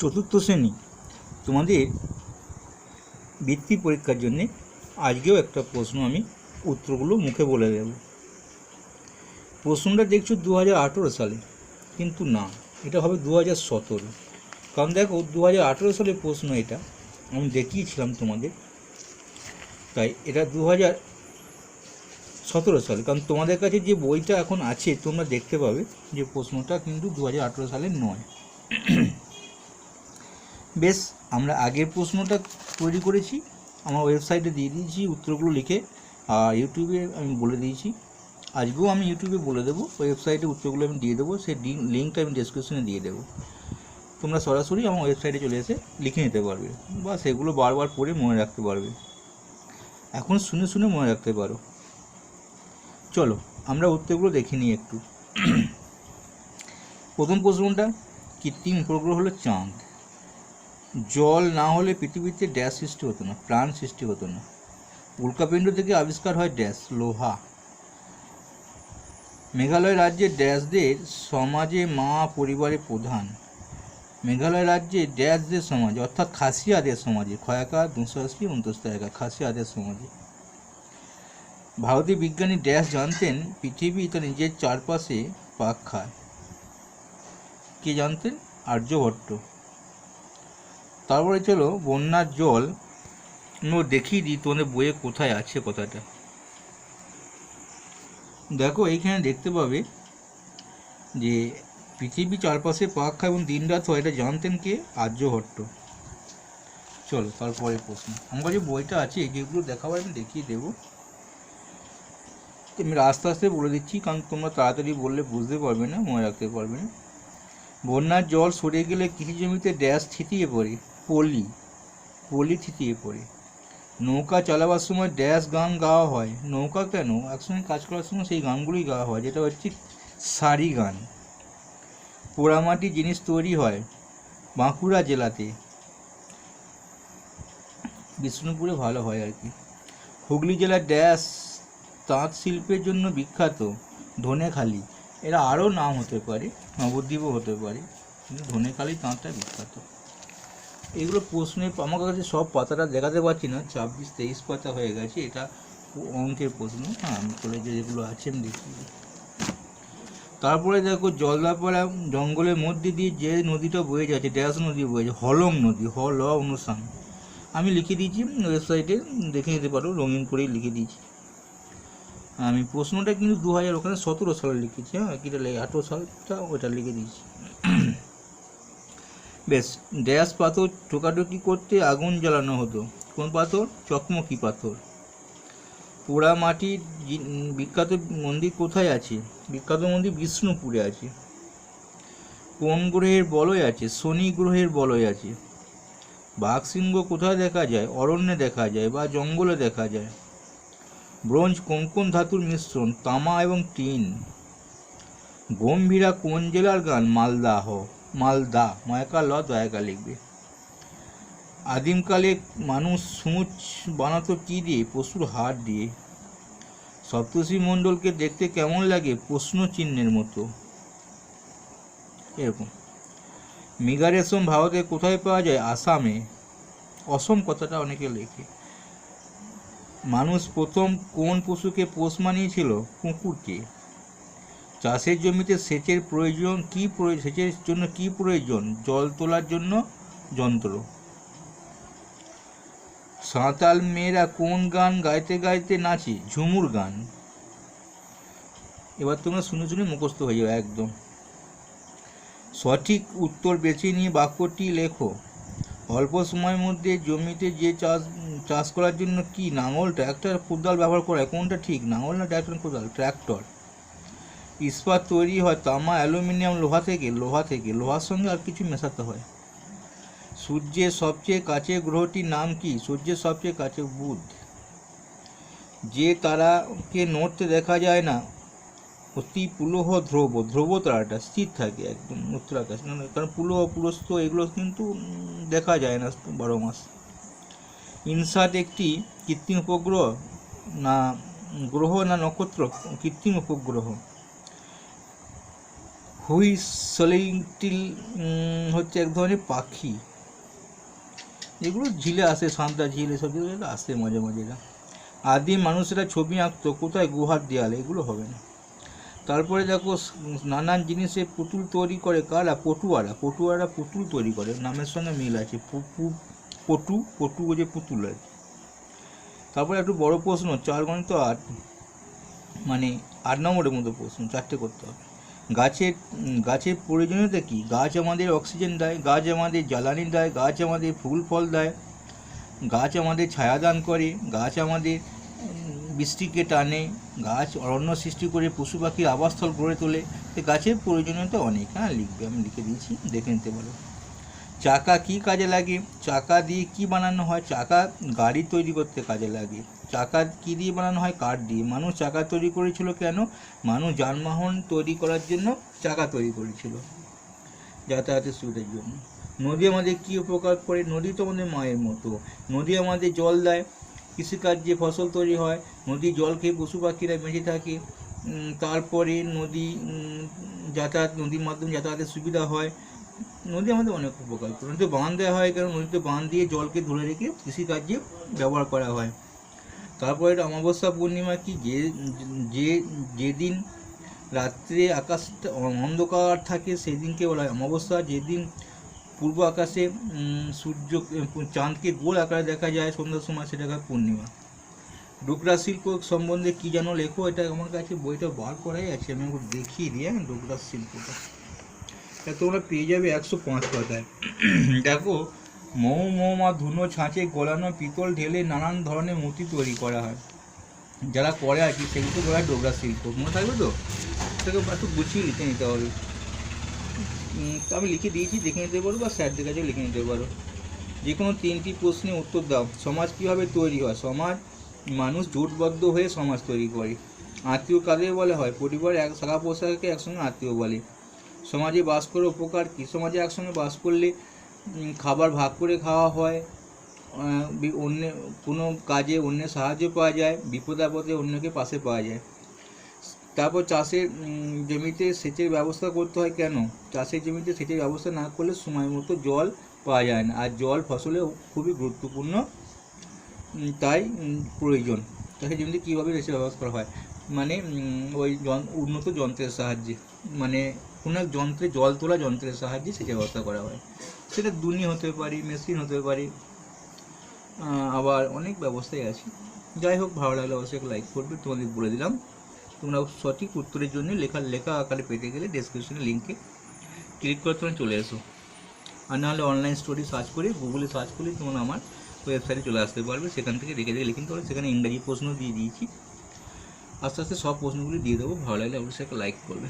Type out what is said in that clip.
চতুর্থ শ্রেণি। তোমাদের বৃত্তি পরীক্ষার জন্যে আজকেও একটা প্রশ্ন আমি উত্তরগুলো মুখে বলে দেব। প্রশ্নটা দেখছ দু হাজার আঠেরো সালে, কিন্তু না, এটা হবে দু হাজার সতেরো। কারণ দেখো দু হাজার আঠেরো সালের প্রশ্ন এটা, আমি দেখিয়েছিলাম তোমাদের। তাই এটা দু হাজার সতেরো সালে, কারণ তোমাদের কাছে যে বইটা এখন আছে, তোমরা দেখতে পাবে যে প্রশ্নটা কিন্তু দু হাজার আঠেরো সালের নয়। বেশ, আমরা আগের প্রশ্নটা তৈরি করেছি, আমার ওয়েবসাইটে দিয়ে দিয়েছি, উত্তরগুলো লিখে, আর ইউটিউবে আমি বলে দিয়েছি। আজকেও আমি ইউটিউবে বলে দেবো, ওয়েবসাইটে উত্তরগুলো আমি দিয়ে দেবো, সেই লিঙ্কটা আমি ডিসক্রিপশনে দিয়ে দেবো। তোমরা সরাসরি আমার ওয়েবসাইটে চলে এসে লিখে নিতে পারবে, বা সেগুলো বারবার পড়ে মনে রাখতে পারবে। এখন শুনে শুনে মনে রাখতে পারো। চলো, আমরা উত্তরগুলো দেখে নিই একটু। প্রথম প্রশ্নটা, কৃত্রিম উপগ্রহ হলো চাঁদ। জল না হলে পৃথিবীতে ড্যাশ সৃষ্টি হতো না, প্রাণ সৃষ্টি হতো না। উল্কাপিণ্ড থেকে আবিষ্কার হয় ড্যাশ, লোহা। মেঘালয় রাজ্যের ড্যাশদের সমাজে মা পরিবারের প্রধান। মেঘালয় রাজ্যে ড্যাশদের সমাজ, অর্থাৎ খাসিয়াদের সমাজে ক্ষয়াকার দুশাশি উনতস্তায়কা খাসিয়াদের সমাজে। ভারতীয় বিজ্ঞানী ড্যাশ জানতেন, পৃথিবী তার নিজের চারপাশে পাক খায়। কে জানতেন? আর্যভট্ট। তারপরে চলো বন্যার জল। দেখিয়ে দিই, তোমাদের বইয়ে কোথায় আছে কথাটা। দেখো, এইখানে দেখতে পাবে যে পৃথিবী চারপাশে পাক খায় এবং দিন রাত হয়, এটা জানতেন কে? আর্যভট্ট চলো, তারপরে প্রশ্ন। আমার কাছে বইটা আছে যেগুলো দেখাবার আমি দেখিয়ে দেবো। আমি আস্তে আস্তে বলে দিচ্ছি, কারণ তোমরা তাড়াতাড়ি বললে বুঝতে পারবে না, মনে রাখতে পারবে না। বন্যার জল সরে গেলে কৃষি জমিতে ড্যাশ ছিটিয়ে পড়ে। পলি পলি থিতিয়ে পড়ে। নৌকা চালাবার সময় ড্যাশ গান গাওয়া হয়। নৌকা কেন? একসঙ্গে কাজ করার সময় সেই গানগুলোই গাওয়া হয়, যেটা হচ্ছে সারি গান। পোড়ামাটি জিনিস তৈরি হয় বাঁকুড়া জেলাতে। বিষ্ণুপুরে ভালো হয় আর কি। হুগলি জেলার ড্যাশ তাঁত শিল্পের জন্য বিখ্যাত ধনেখালি। এরা আরও নাম হতে পারে, নবদ্বীপও হতে পারে, কিন্তু ধনেখালি তাঁতটা বিখ্যাত। এগুলো প্রশ্নে আমার কাছে সব পাতাটা দেখাতে পারছি না। ছাব্বিশ, তেইশ পাতা হয়ে গেছে। এটা অঙ্কের প্রশ্ন। হ্যাঁ আমি কলেজে যেগুলো আছে, আমি দিই। তারপরে দেখো জলদাপাড়া জঙ্গলের মধ্যে দিয়ে যে নদীটা বয়ে যাচ্ছে ড্যাস নদী বয়ে যাচ্ছে, হলং নদী হল অনুসান আমি লিখে দিয়েছি, ওয়েবসাইটে দেখে নিতে পারো, রঙিন করেই লিখে দিয়েছি। আমি প্রশ্নটা কিন্তু দু হাজার ওখানে সতেরো সালে লিখেছি হ্যাঁ কিটা লেগে আঠেরো সালটা ওটা লিখে দিয়েছি। বেশ, ড্যাশ পাথর ঠোকাঠুকি করতে আগুন জ্বালানো হতো। কোন পাথর? চকমকি পাথর। পোড়া মাটির বিখ্যাত মন্দির কোথায় আছে? বিখ্যাত মন্দির বিষ্ণুপুরে আছে। কোন গ্রহের বলয় আছে? শনি গ্রহের বলয় আছে। বাঘসিংহ কোথায় দেখা যায়? অরণ্যে দেখা যায় বা জঙ্গলে দেখা যায়। ব্রোঞ্জ কোন কোন ধাতুর মিশ্রণ? তামা এবং টিন। গম্ভীরা কোন জেলার গান? মালদাহ। মালদা ময়কা ল দয়াকা লিখবে। আদিমকালে মানুষ সূচ বানাতো কি দিয়ে? পশুর হাড় দিয়ে। সপ্তর্ষি মণ্ডলকে দেখতে কেমন লাগে? প্রশ্ন চিহ্নের মতো। এরকম। মৃগা রেশম ভারতে কোথায় পাওয়া যায়? আসামে। অসম কথাটা অনেকে লেখে। মানুষ প্রথম কোন পশুকে পোষ মানিয়েছিল? কুকুরকে। চাষের জমিতে সেচের প্রয়োজন, কি প্রয়োজন সেচের জন্য কি প্রয়োজন? জল তোলার জন্য যন্ত্র। সাঁতাল মেয়েরা কোন গান গাইতে গাইতে নাচে? ঝুমুর গান। এবার তোমরা শুনে শুনে মুখস্থ হয়ে যাবে একদম। সঠিক উত্তর বেছে নিয়ে বাক্যটি লেখো। অল্প সময়ের মধ্যে জমিতে যে চাষ চাষ করার জন্য কি নাঙল ট্র্যাক্টর কোদাল ব্যবহার করা কোনটা ঠিক? নাঙল না ট্র্যাক্টর কোদাল? ট্র্যাক্টর ইস্পাত তৈরি হয় তামা, অ্যালুমিনিয়াম, লোহা থেকে লোহা থেকে। লোহার সঙ্গে আর কিছু মেশাতে হয়। সূর্যের সবচেয়ে কাছে গ্রহটির নাম কি? সূর্যের সবচেয়ে কাছে বুধ। যে তারাকে নড়তে দেখা যায় না, অতি পুলহ ধ্রুব। ধ্রুব তারাটা স্থির থাকে একদম উত্তর কারণ পুলহ পুলস্ত এগুলো কিন্তু দেখা যায় না বারো মাস। ইনসাট একটি কৃত্রিম উপগ্রহ না, গ্রহ না নক্ষত্র? কৃত্রিম উপগ্রহ। হুইসলিংটিল হচ্ছে এক ধরনের পাখি। এগুলো ঝিলে আসে সান্তা ঝিল এসব যেগুলো আসে মাঝে মাঝে এরা। মানুষেরা ছবি আঁকতো, কোথায় গুহার দেয়ালে, এগুলো হবে না। তারপরে দেখো, নানান জিনিসে পুতুল তৈরি করে কারা? পটুয়ারা। পটুয়ারা পুতুল তৈরি করে, নামের সঙ্গে মিল আছে। পু- পু- পটু পটু যে পুতুল আছে তারপরে একটু বড় প্রশ্ন, চার গণিত আট মানে আট নম্বরের মতো প্রশ্ন, চারটে করতে হবে। গাছের গাছের প্রয়োজনীয়তা কী? গাছ আমাদের অক্সিজেন দেয়, গাছ আমাদের জ্বালানি দেয়, গাছ আমাদের ফুল ফল দেয়, গাছ আমাদের ছায়া দান করে, গাছ আমাদের বৃষ্টিকে টানে, গাছ অরণ্য সৃষ্টি করে, পশু পাখির আবাসস্থল গড়ে তোলে। তো গাছের প্রয়োজনীয়তা অনেক হ্যাঁ লিখবে, আমি লিখে দিয়েছি, দেখে নিতে পারো। চাকা কি কাজে লাগে? চাকা দিয়ে কি বানানো হয়? চাকা গাড়ি তৈরি করতে কাজে লাগে। চাকা কি দিয়ে বানানো হয়? কাঠ দিয়ে। মানুষ চাকা তৈরি করেছিল কেন? মানুষ যানবাহন তৈরি করার জন্য চাকা তৈরি করেছিল যাতায়াতের সুবিধার জন্য। নদী আমাদের কি উপকার করে? নদী তো আমাদের মায়ের মতো। নদী আমাদের জল দেয়। কৃষিকার্যে ফসল তৈরি হয়। নদী জল খেয়ে পশু পাখিরা বেঁচে থাকে। তারপরে নদী যাতায়াত, নদীর মাধ্যমে যাতায়াতের সুবিধা হয়। নদী আমাদের অনেক উপকার। করে নদীতে বাঁধ দেওয়া হয় কারণ নদীতে বাঁধ দিয়ে জলকে ধরে রেখে কৃষিকার্যে ব্যবহার করা হয়। তারপরে এটা অমাবস্যা পূর্ণিমা কি? যে যে, যেদিন রাত্রে আকাশটা অন্ধকার থাকে, সেদিনকে বলা হয় অমাবস্যা। যেদিন পূর্ব আকাশে সূর্য চাঁদকে গোল আকারে দেখা যায়, সন্ধ্যার সময় সেটাকে পূর্ণিমা। ডোকরা শিল্প সম্বন্ধে কি যেন লেখো, এটা আমার কাছে বইটা বার করাই আছে, আমি একটু দেখিয়ে দিই হ্যাঁ ডোকরা শিল্পটা। এটা তোমরা পেয়ে যাবে একশো পাঁচ পাতায়। দেখো, মৌ মৌমা ধুনো, ছাঁচে, গলানো, পিতল, ঢেলে, নানান ধরনের মূর্তি তৈরি করা হয়। যারা করে আর কি, সেগুলো বলা হয় ডোগরা শিল্প। মনে থাকবে তো? সেটাকে একটু গুছিয়ে লিখে নিতে হবে। তো আমি লিখে দিয়েছি, দেখে নিতে পারো বা স্যারদের কাছেও লিখে নিতে পারো। যে কোনো তিনটি প্রশ্নের উত্তর দাও। সমাজ কীভাবে তৈরি হয়? সমাজ, মানুষ জোটবদ্ধ হয়ে সমাজ তৈরি করে। আত্মীয় কাদের বলা হয়? পরিবার, এক শাখা পোশাককে একসঙ্গে আত্মীয় বলে। সমাজে বাস করে উপকার কী? সমাজে একসঙ্গে বাস করলে খাবার ভাগ করে খাওয়া হয় অন্য, কোনো কাজে অন্যের সাহায্য পাওয়া যায়, বিপদ আপদে অন্যকে পাশে পাওয়া যায়। তারপর চাষের জমিতে সেচের ব্যবস্থা করতে হয় কেন? চাষের জমিতে সেচের ব্যবস্থা না করলে সময় মতো জল পাওয়া যায় না, আর জল ফসলে খুবই গুরুত্বপূর্ণ তাই প্রয়োজন। চাষের জমিতে কীভাবে সেচের ব্যবস্থা করা হয়? মানে ওই উন্নত যন্ত্রের সাহায্যে মানে কোনো এক যন্ত্রে জল তোলা যন্ত্রের সাহায্যে সেচের ব্যবস্থা করা হয়। সেটা দুনি হতে পারে, মেশিন হতে পারে আবার অনেক ব্যবস্থাই আছে। যাই হোক, ভালো লাগলে, অবশ্যই লাইক করবে। তোমাদের বলে দিলাম। তোমরা সঠিক উত্তরের জন্য লেখা লেখা আকারে পেতে গেলে ডেসক্রিপশনে লিঙ্কে ক্লিক করে তোমরা চলে এসো। আর নাহলে অনলাইন স্টোরি সার্চ করে গুগলে সার্চ করলে তোমরা আমার ওয়েবসাইটে চলে আসতে পারবে। সেখান থেকে দেখে দেখে লিখে নিতে পারবে সেখানে ইংরাজি প্রশ্ন দিয়ে দিয়েছি। আস্তে আস্তে সব প্রশ্নগুলি দিয়ে দেবো ভালো লাগলে অবশ্যই একটা লাইক করবে।